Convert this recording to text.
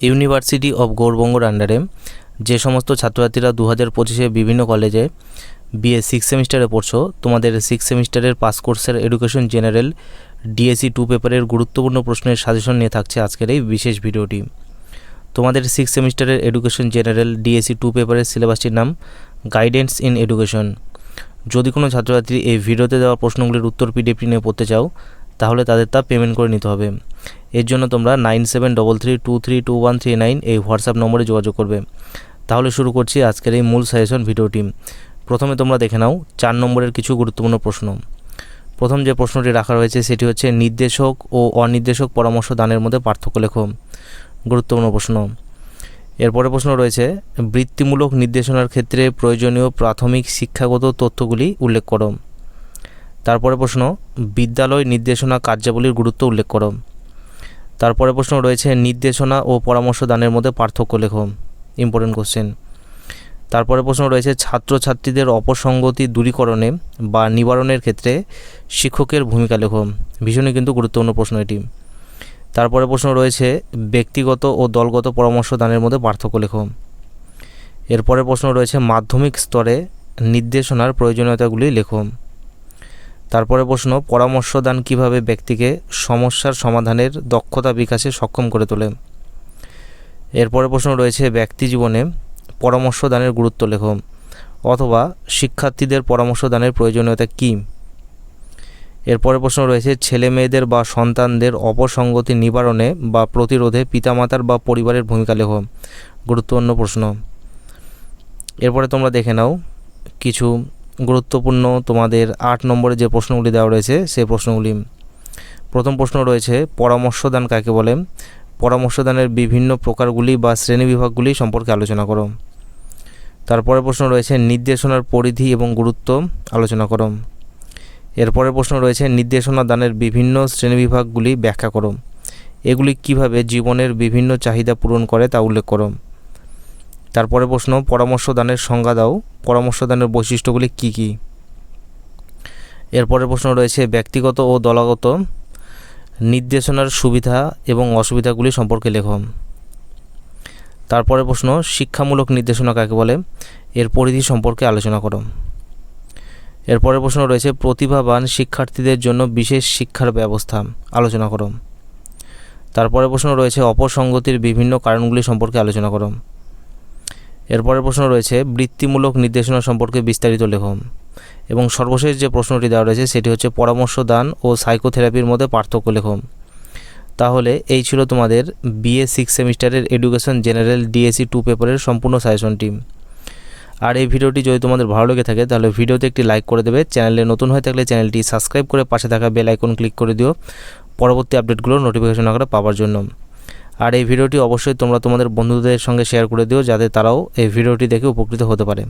University of গৌরবঙ্গর আন্ডারে যে সমস্ত ছাত্রছাত্রীরা দু হাজার পঁচিশে বিভিন্ন কলেজে বিএ সিক্স সেমিস্টারে পড়ছো, তোমাদের সিক্স সেমিস্টারের পাস কোর্সের এডুকেশন জেনারেল ডিএসসি টু পেপারের গুরুত্বপূর্ণ প্রশ্নের সাজেশন নিয়ে থাকছে আজকের এই বিশেষ ভিডিওটি। তোমাদের সিক্স সেমিস্টারের এডুকেশন জেনারেল ডিএসসি টু পেপারের সিলেবাসটির নাম গাইডেন্স ইন এডুকেশন যদি কোনো ছাত্রছাত্রী এই ভিডিওতে দেওয়া প্রশ্নগুলির উত্তর পিডিএফটি নিয়ে পড়তে চাও তাহলে তাদের তা পেমেন্ট করে নিতে হবে। এর জন্য তোমরা nine seven double three two three two one three nine এই হোয়াটসঅ্যাপ নম্বরে যোগাযোগ করবে। তাহলে শুরু করছি আজকের এই মূল সাজেশন ভিডিওটি প্রথমে তোমরা দেখে নাও চার নম্বরের কিছু গুরুত্বপূর্ণ প্রশ্ন। প্রথম যে প্রশ্নটি রাখা রয়েছে সেটি হচ্ছে নির্দেশক ও অনির্দেশক পরামর্শ দানের মধ্যে পার্থক্য লেখো। গুরুত্বপূর্ণ প্রশ্ন। এরপরে প্রশ্ন রয়েছে, বৃত্তিমূলক নির্দেশনার ক্ষেত্রে প্রয়োজনীয় প্রাথমিক শিক্ষাগত তথ্যগুলি উল্লেখ করো। তারপরে প্রশ্ন, বিদ্যালয় নির্দেশনা কার্যাবলীর গুরুত্ব উল্লেখ করো। তারপরে প্রশ্ন রয়েছে, নির্দেশনা ও পরামর্শ দানের মধ্যে পার্থক্য লেখো। ইম্পর্টেন্ট কোশ্চেন তারপরে প্রশ্ন রয়েছে, ছাত্রছাত্রীদের অপসঙ্গতি দূরীকরণে বা নিবারণের ক্ষেত্রে শিক্ষকের ভূমিকা লেখো। ভীষণই কিন্তু গুরুত্বপূর্ণ প্রশ্ন এটি। তারপরে প্রশ্ন রয়েছে, ব্যক্তিগত ও দলগত পরামর্শ দানের মধ্যে পার্থক্য লেখো। এরপরে প্রশ্ন রয়েছে, মাধ্যমিক স্তরে নির্দেশনার প্রয়োজনীয়তাগুলি লেখো। তারপরে প্রশ্ন পরামর্শ দান কীভাবে ব্যক্তিকে সমস্যার সমাধানের দক্ষতা বিকাশে সক্ষম করে তোলে? এরপরে প্রশ্ন রয়েছে, ব্যক্তি জীবনে পরামর্শ দানের গুরুত্ব লেখ অথবা শিক্ষার্থীদের পরামর্শ দানের প্রয়োজনীয়তা কী? এরপরে প্রশ্ন রয়েছে ছেলে মেয়েদের বা সন্তানদের অপসঙ্গতি নিবারণে বা প্রতিরোধে পিতামাতার বা পরিবারের ভূমিকা লেখো। গুরুত্বপূর্ণ প্রশ্ন। এরপরে তোমরা দেখে নাও কিছু গুরুত্বপূর্ণ তোমাদের আট নম্বরে যে প্রশ্নগুলি দেওয়া রয়েছে, সেই প্রশ্নগুলি, প্রথম প্রশ্ন রয়েছে, পরামর্শদান কাকে বলে? পরামর্শদানের বিভিন্ন প্রকারগুলি বা শ্রেণীবিভাগগুলি সম্পর্কে আলোচনা করো। তারপরে প্রশ্ন রয়েছে, নির্দেশনার পরিধি এবং গুরুত্ব আলোচনা করো। এরপরে প্রশ্ন রয়েছে নির্দেশনা দানের বিভিন্ন শ্রেণীবিভাগগুলি ব্যাখ্যা করো। এগুলি কীভাবে জীবনের বিভিন্ন চাহিদা পূরণ করে তা উল্লেখ করো। তারপরে প্রশ্ন পরামর্শ দানের সংজ্ঞা দাও। পরামর্শ দানের বৈশিষ্ট্যগুলি কী কী? এরপরের প্রশ্ন রয়েছে, ব্যক্তিগত ও দলগত নির্দেশনার সুবিধা এবং অসুবিধাগুলি সম্পর্কে লেখো। তারপরে প্রশ্ন, শিক্ষামূলক নির্দেশনা কাকে বলে? এর পরিধি সম্পর্কে আলোচনা করো। এরপরের প্রশ্ন রয়েছে, প্রতিভাবান শিক্ষার্থীদের জন্য বিশেষ শিক্ষার ব্যবস্থা। আলোচনা করো। তারপরে প্রশ্ন রয়েছে, অপসঙ্গতির বিভিন্ন কারণগুলি সম্পর্কে আলোচনা করো। এরপরের প্রশ্ন রয়েছে, বৃত্তিমূলক নির্দেশনা সম্পর্কে বিস্তারিত লেখো এবং সর্বশেষ যে প্রশ্নটি দেওয়া রয়েছে, সেটি হচ্ছে পরামর্শ দান ও সাইকোথেরাপির মধ্যে পার্থক্য লেখো তাহলে এই ছিল তোমাদের বিএ সিক্স সেমিস্টারের এডুকেশন জেনারেল ডিএসসি টু পেপারের সম্পূর্ণ সাজেশন টিম আর এই ভিডিওটি যদি তোমাদের ভালো লেগে থাকে, তাহলে ভিডিওতে একটি লাইক করে দেবে। চ্যানেলে নতুন হয়ে থাকলে চ্যানেলটি সাবস্ক্রাইব করে পাশে থাকা বেল আইকন ক্লিক করে দিও। পরবর্তী আপডেটগুলোর নোটিফিকেশন আকারে পাওয়ার জন্য। আর এই ভিডিওটি অবশ্যই তোমরা তোমাদের বন্ধুদের সঙ্গে শেয়ার করে দিও যাতে তারাও এই ভিডিওটি দেখে উপকৃত হতে পারে।